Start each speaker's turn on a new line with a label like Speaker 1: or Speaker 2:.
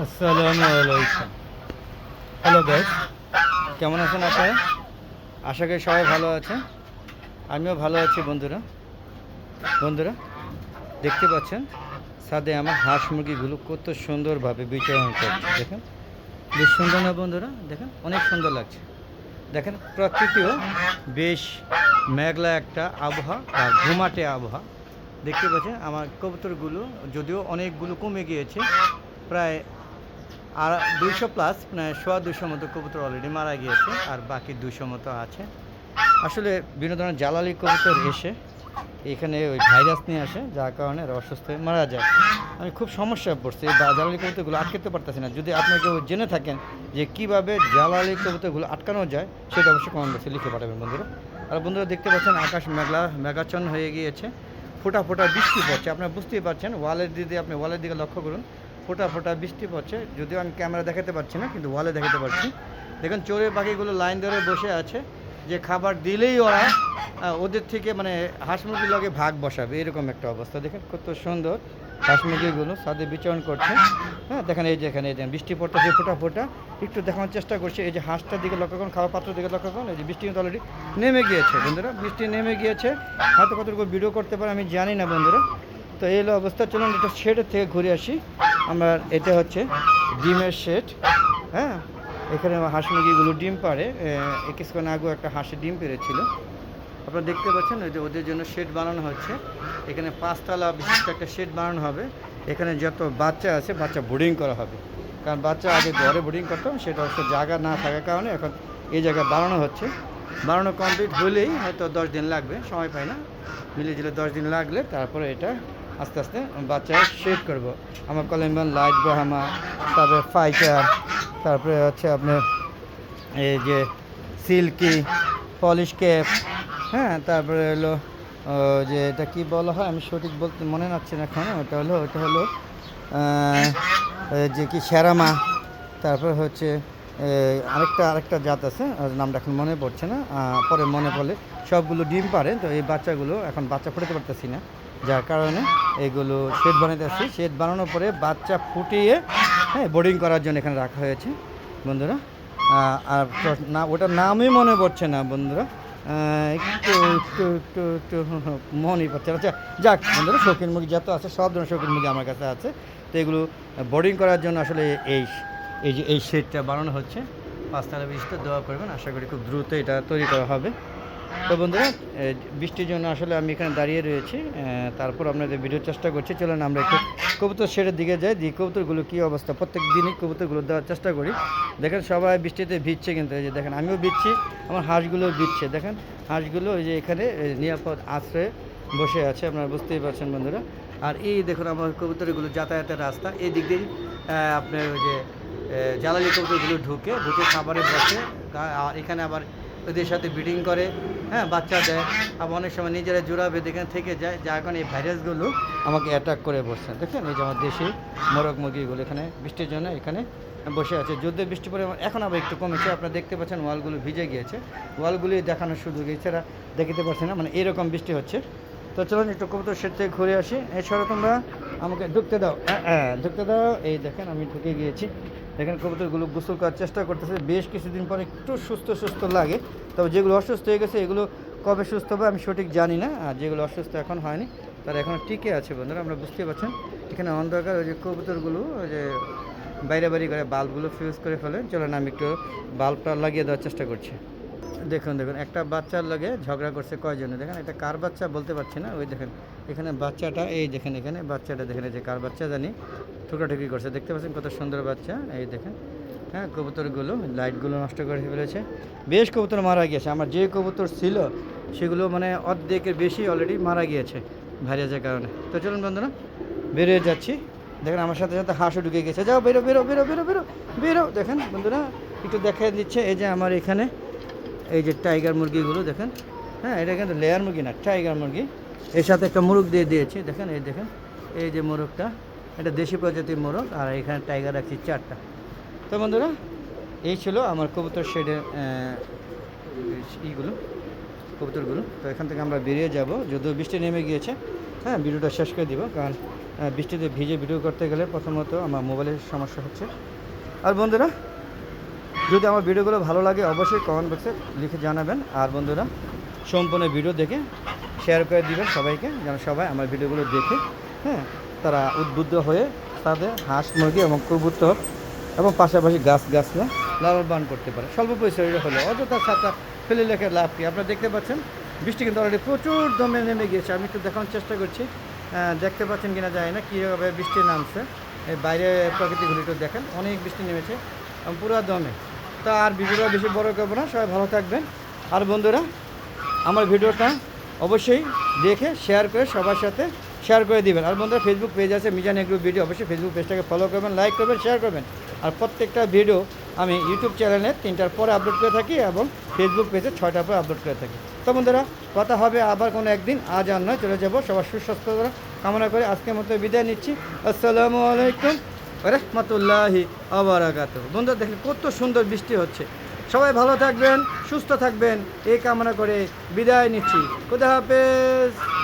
Speaker 1: আসসালামু আলাইকুম। Hello guys কেমন আছেন আপনারা? আশা করি সবাই ভালো আছেন। আমিও ভালো আছি বন্ধুরা। বন্ধুরা, দেখতে পাচ্ছেন সাদে আমার হাঁস মুরগিগুলো কত সুন্দরভাবে বিচরণ করছে দেখেন, বেশ সুন্দর না বন্ধুরা? দেখেন, অনেক সুন্দর লাগছে। দেখেন, প্রকৃতিও বেশ মেঘলা একটা আবহাওয়া বা ঘুমাটে আবহাওয়া। দেখতে পাচ্ছেন, আমার কবুতরগুলো যদিও অনেকগুলো কমে গিয়েছে, প্রায় আর দুইশো প্লাস মানে সোয়া দুশো মতো কবুতর অলরেডি মারা গিয়েছে, আর বাকি দুশো মতো আছে। আসলে বিভিন্ন ধরনের জ্বালালি কবুতর এসে এখানে ওই ভাইরাস নিয়ে আসে, যার কারণে অসুস্থ হয়ে মারা যায়। আমি খুব সমস্যায় পড়ছি এই জ্বালালি কবুতরগুলো আটকাতে পারতেছি না। যদি আপনি কেউ জেনে থাকেন যে কীভাবে জ্বালালি কবুতরগুলো আটকানো যায়, সেটা অবশ্যই কমেন্ট বক্সে লিখে পাঠাবেন, বন্ধুরা। আর বন্ধুরা দেখতে পাচ্ছেন, আকাশ মেঘলা, মেঘাচ্ছন্ন হয়ে গিয়েছে। ফোটা ফোটা বৃষ্টি পড়ছে, আপনারা বুঝতেই পারছেন ওয়ালের দিকে আপনি ওয়ালের দিকে লক্ষ্য করুন। ফোটা ফোটা বৃষ্টি পড়ছে। যদিও আমি ক্যামেরা দেখাতে পারছি না, কিন্তু ওয়ালে দেখাতে পারছি। দেখুন, চোরের পাখিগুলো লাইন ধরে বসে আছে। যে খাবার দিলেই ওরা ওদের থেকে মানে হাঁস মুরগির লগে ভাগ বসাবে। এরকম একটা অবস্থা। দেখেন, কত সুন্দর হাঁস মুরগিগুলো সাদে বিচরণ করছে। হ্যাঁ দেখেন, এই যে এখানে, এই দেখেন বৃষ্টি পড়তেছে ফোটা ফোটা। একটু দেখানোর চেষ্টা করছে। এই যে হাঁসটার দিকে লক্ষ্য করুন খাওয়ার পাত্রের দিকে লক্ষ্য করুন। এই যে বৃষ্টি কিন্তু অলরেডি নেমে গিয়েছে, বন্ধুরা। বৃষ্টি নেমে গিয়েছে। হয়তো কতটুকু ভিডিও করতে পারে আমি জানি না, বন্ধুরা। তো এই অবস্থা। চলুন একটু শেডের থেকে ঘুরে আসি। আমরা এটা হচ্ছে ডিমের শেড হ্যাঁ? এখানে হাঁস মুরগিগুলো ডিম পারে কিছুক্ষণ আগেও একটা হাঁসের ডিম পেরেছিল আপনারা দেখতে পাচ্ছেন ওই যে ওদের জন্য শেড বানানো হচ্ছে। এখানে পাঁচতলা বিশিষ্ট একটা শেড বানানো হবে। এখানে যত বাচ্চা আছে, বাচ্চা বোর্ডিং করা হবে। কারণ বাচ্চা আগে ঘরে বোর্ডিং করতাম, সেটা অবশ্য জায়গা না থাকার কারণে এখন এই জায়গায় বানানো হচ্ছে। বানানো কমপ্লিট হলেই হয়তো দশ দিন লাগবে, সময় পাই না। মিলে দিলে দশ দিন লাগলে, তারপরে এটা আস্তে আস্তে বাচ্চা শেড করব। আমার কলেম্বান লাইট ব্রাহ্মা তারপরে ফাইটার তারপরে হচ্ছে আপনার এই যে সিল্কি পলিশ ক্যাপ হ্যাঁ তারপরে হলো যে এটা কি বলা হয়? আমি সঠিক বলতে মনে নাচ্ছে না এখন, ওটা হলো ওটা হলো যে কি শ্যারামা তারপর হচ্ছে আরেকটা আরেকটা জাত আছে নামটা এখন মনে পড়ছে না পরে মনে পড়লে সবগুলো ডিম পারে, তো এই বাচ্চাগুলো এখন বাচ্চা ফুটাতে পারতেছি না। যার কারণে এগুলো শেড বানাতে আসছি। শেড বানানোর পরে বাচ্চা ফুটিয়ে হ্যাঁ বোর্ডিং করার জন্য এখানে রাখা হয়েছে, বন্ধুরা। আর না, ওটার নামই মনে পড়ছে না, বন্ধুরা। একটু একটু একটু একটু মনেই পড়ছে আচ্ছা যাক, বন্ধুরা, শৌখিন মুরগি যত আছে, সব ধরনের শৌখিন মুরগি আমার কাছে আছে। তো এগুলো বোর্ডিং করার জন্য আসলে এই এই যে, এই শেডটা বানানো হচ্ছে। পাঁচতলা বৃষ্টি দেওয়া করবেন। আশা করি খুব দ্রুত এটা তৈরি করা হবে। তো বন্ধুরা বৃষ্টির জন্য আসলে আমি এখানে দাঁড়িয়ে রয়েছি। তারপর আপনাদের ভিডিওর চেষ্টা করছি। চলেন আমরা একটু কবুতর শেডের দিকে যাই। দিয়ে কবুতরগুলো কী অবস্থা। প্রত্যেক দিনই কবুতরগুলো দেওয়ার চেষ্টা করি। দেখেন সবাই বৃষ্টিতে ভিজছে কিন্তু। এই যে দেখেন আমিও ভিজছি আমার হাঁসগুলো ভিজছে। দেখেন হাঁসগুলো ওই যে এখানে নিরাপদ আশ্রয়ে বসে আছে। আপনারা বুঝতেই পারছেন বন্ধুরা। আর এই দেখুন আমার কবুতরগুলো যাতায়াতের রাস্তা। এই দিক আহ, আপনার ওই যে জ্বালানি কবুতরগুলো ঢুকে ঢুকে খাবারে বসে। আর এখানে আবার ওদের সাথে ব্রিডিং করে। হ্যাঁ বাচ্চা দেয়। আবার অনেক সময় নিজেরা জোড়া বেঁধে এখানে থেকে যায় যার কারণে এই ভাইরাসগুলো আমাকে অ্যাটাক করে বসছে। দেখেন এই যে আমার দেশি মোরগ মুরগিগুলো এখানে বৃষ্টির জন্য এখানে বসে আছে। যদিও বৃষ্টি পরে এখন আবার একটু কমেছে। আপনারা দেখতে পাচ্ছেন ওয়ালগুলো ভিজে গিয়েছে। ওয়ালগুলি দেখানোর সুযোগ এছাড়া দেখিতে পারছি না মানে এরকম বৃষ্টি হচ্ছে। তো চলুন একটু কবুতর সেট থেকে ঘুরে আসি। এছাড়া তোমরা আমাকে ঢুকতে দাও। হ্যাঁ, হ্যাঁ ঢুকতে দাও। এই দেখেন আমি ঢুকে গিয়েছি। দেখেন কবুতরগুলো গোসল করার চেষ্টা করতেছে। বেশ কিছুদিন পর একটু সুস্থ সুস্থ লাগে। তবে যেগুলো অসুস্থ হয়ে গেছে, এগুলো কবে সুস্থ হবে আমি সঠিক জানি না। আর যেগুলো অসুস্থ এখন হয়নি, তারা এখন টিকে আছে বন্ধুরা, আমরা বুঝতে পারছেন। এখানে অন্ধকার, ওই যে কবুতরগুলো, ওই যে বাইরে বাইরে করে বাল্বগুলো ফিউজ করে ফেলে। চলেন আমি একটু বাল্বটা লাগিয়ে দেওয়ার চেষ্টা করছি। দেখুন দেখুন, একটা বাচ্চার লাগে ঝগড়া করছে কয়জনে? দেখেন, এটা কার বাচ্চা বলতে পারছি না, ওই দেখেন, এখানে বাচ্চাটা, এই দেখেন, এখানে বাচ্চাটা দেখেন যে কার বাচ্চা জানি, ঠুকরাঠুকি করছে, দেখতে পাচ্ছেন কত সুন্দর বাচ্চা, এই দেখেন হ্যাঁ কবুতরগুলো, লাইটগুলো নষ্ট করে ফেলেছে, বেশ কবুতর মারা গিয়েছে, আমার যে কবুতর ছিল, সেগুলো মানে অর্ধেকের বেশি অলরেডি মারা গিয়েছে ভাইরাসের কারণে। তো চলুন বন্ধুরা, বেরিয়ে যাচ্ছি, দেখেন, আমার সাথে সাথে হাঁসও ঢুকে গেছে, যাও, বেরো বেরো বেরো বেরো বেরো বেরো দেখেন বন্ধুরা, একটু দেখা দিচ্ছে, এই যে আমার এখানে এই যে টাইগার মুরগিগুলো দেখেন হ্যাঁ এটা কিন্তু লেয়ার মুরগি না টাইগার মুরগি। এর সাথে একটা মোরগ দিয়ে দিয়েছি, দেখেন, এই দেখেন, এই যে মোরগটা, এটা দেশি প্রজাতির মোরগ, আর এখানে টাইগার রাখছি চারটা। তো বন্ধুরা, এই ছিল আমার কবুতর শেডের ইগুলো, কবুতরগুলো। তো এখান থেকে আমরা বেরিয়ে যাব, যদিও বৃষ্টি নেমে গিয়েছে হ্যাঁ ভিডিওটা শেষ করে দিব, কারণ বৃষ্টিতে ভিজে ভিডিও করতে গেলে প্রথমত আমার মোবাইলের সমস্যা হচ্ছে। আর বন্ধুরা যদি আমার ভিডিওগুলো ভালো লাগে, অবশ্যই কমেন্ট বক্সে লিখে জানাবেন। আর বন্ধুরা, সম্পূর্ণ ভিডিও দেখে শেয়ার করে দিবেন সবাইকে, যেন সবাই আমার ভিডিওগুলো দেখে হ্যাঁ তারা উদ্বুদ্ধ হয়ে তাদের হাঁস, মুরগি এবং কবুতর এবং পাশাপাশি গাছ গাছলা লালন করতে পারে। স্বল্প পরিসরে হলে অযথা ছাতা ফেলে লেখে লাভ কি? আপনারা দেখতে পাচ্ছেন, বৃষ্টি কিন্তু অলরেডি প্রচুর দমে নেমে গিয়েছে। আমি একটু দেখানোর চেষ্টা করছি। দেখতে পাচ্ছেন কিনা যায় না কীভাবে বৃষ্টি নামছে। এই বাইরে প্রকৃতিগুলি একটু দেখেন, অনেক বৃষ্টি নেমেছে পুরো দমে। তা আর ভিডিওটা বেশি বড় করব না, সবাই ভালো থাকবেন। আর বন্ধুরা, আমার ভিডিওটা অবশ্যই দেখে শেয়ার করে সবার সাথে শেয়ার করে দিবেন। আর বন্ধুরা ফেসবুক পেজ আছে, মিজান এগ্রো ভিডিও অবশ্যই ফেসবুক পেজটাকে ফলো করবেন লাইক করবেন শেয়ার করবেন। আর প্রত্যেকটা ভিডিও আমি ইউটিউব চ্যানেলে তিনটার পরে আপলোড করে থাকি এবং ফেসবুক পেজে ছয়টার পরে আপলোড করে থাকি। তো বন্ধুরা, কথা হবে আবার কোনো একদিন, আজ আর নয়, চলে যাব সবার সুস্বাস্থ্য কামনা করে আজকের মতো বিদায় নিচ্ছি। আসসালামু আলাইকুম। রহমতুল্লাহি আবরাকাত বন্ধু দেখেন কত সুন্দর বৃষ্টি হচ্ছে। সবাই ভালো থাকবেন, সুস্থ থাকবেন। এই কামনা করে বিদায় নিচ্ছি। খুদা হাফেজ।